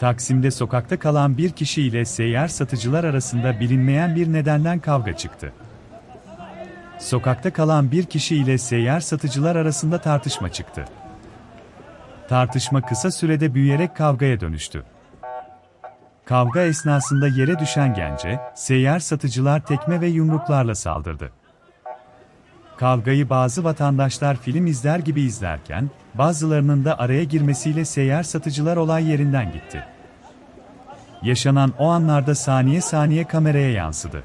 Taksim'de sokakta kalan bir kişi ile seyyar satıcılar arasında bilinmeyen bir nedenden kavga çıktı. Sokakta kalan bir kişi ile seyyar satıcılar arasında tartışma çıktı. Tartışma kısa sürede büyüyerek kavgaya dönüştü. Kavga esnasında yere düşen gence, seyyar satıcılar tekme ve yumruklarla saldırdı. Kavgayı bazı vatandaşlar film izler gibi izlerken, bazılarının da araya girmesiyle seyyar satıcılar olay yerinden gitti. Yaşanan o anlarda saniye saniye kameraya yansıdı.